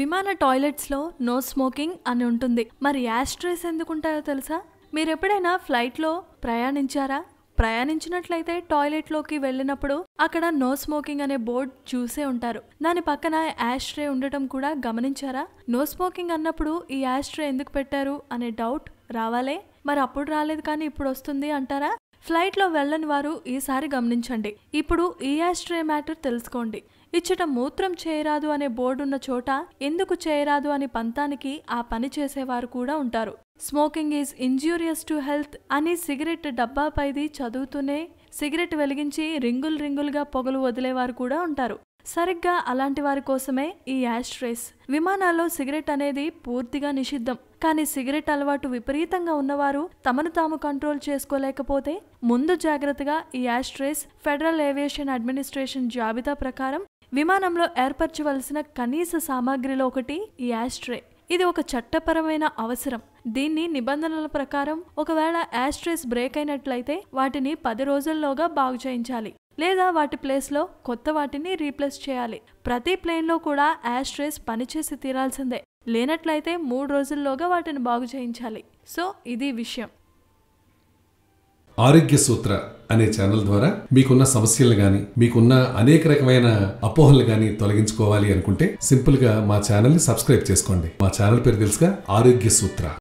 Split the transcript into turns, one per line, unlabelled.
విమాన టాయిలెట్స్లో no smoking అని ఉంటుంది. మరి యాస్ట్రేస్ ఎందుకుంటాయో తెలుసా? మీరు ఎప్పుడైనా ఫ్లైట్లో ప్రయాణించారా? ప్రయాణించినట్లయితే టాయిలెట్లోకి వెళ్ళినప్పుడు అక్కడ నో స్మోకింగ్ అనే బోర్డ్ చూసే ఉంటారు. దాని పక్కన యాస్ట్రే ఉండటం కూడా గమనించారా? నో స్మోకింగ్ అన్నప్పుడు ఈ యాస్ట్రే ఎందుకు పెట్టారు అనే డౌట్ రావాలే? మరి అప్పుడు రాలేదు కానీ ఇప్పుడు వస్తుంది అంటారా? ఫ్లైట్లో వెళ్ళని వారు ఈసారి గమనించండి. ఇప్పుడు ఈ యాస్ట్రే మ్యాటర్ తెలుసుకోండి. ఇచ్చట మూత్రం చేయరాదు అనే బోర్డు ఉన్న చోట ఎందుకు చేయరాదు అనే పంతానికి ఆ పని చేసేవారు కూడా ఉంటారు. Smoking is injurious to health అని సిగరెట్ డబ్బాపైది చదువుతూనే సిగరెట్ వెలిగించి రింగుల్ రింగులుగా పొగలు వదిలేవారు కూడా ఉంటారు. సరిగ్గా అలాంటి వారి కోసమే ఈ యాస్ట్రేస్ విమానాల్లో సిగరెట్ అనేది పూర్తిగా నిషిద్ధం. కానీ సిగరెట్ అలవాటు విపరీతంగా ఉన్నవారు తమను తాము కంట్రోల్ చేసుకోలేకపోతే ముందు జాగ్రత్తగా ఈ యాస్ట్రేస్ ఫెడరల్ ఏవియేషన్ అడ్మినిస్ట్రేషన్ జాబితా ప్రకారం విమానంలో ఏర్పరచవలసిన కనీస సామాగ్రిలో ఒకటి ఈ యాస్ట్రే ఇది ఒక చట్టపరమైన అవసరం. దీన్ని నిబంధనల ప్రకారం ఒకవేళ యాస్ట్రేస్ బ్రేక్ అయినట్లయితే వాటిని పది రోజుల్లోగా బాగు చేయించాలి. లేదా వాటి ప్లేస్లో కొత్త వాటిని రీప్లేస్ చేయాలి. ప్రతి ప్లేన్లో కూడా యాస్ట్రేస్ పనిచేసి తీరాల్సిందే. లేనట్లయితే మూడు రోజుల్లోగా వాటిని బాగు చేయించాలి. సో ఇది విషయం.
ఆరోగ్య సూత్ర అనే ఛానల్ ద్వారా మీకున్న సమస్యలు గాని మీకున్న అనేక రకమైన అపోహలు గాని తొలగించుకోవాలి అనుకుంటే సింపుల్గా మా ఛానల్ని సబ్స్క్రైబ్ చేసుకోండి. మా ఛానల్ పేరు తెలుసుగా ఆరోగ్య సూత్ర.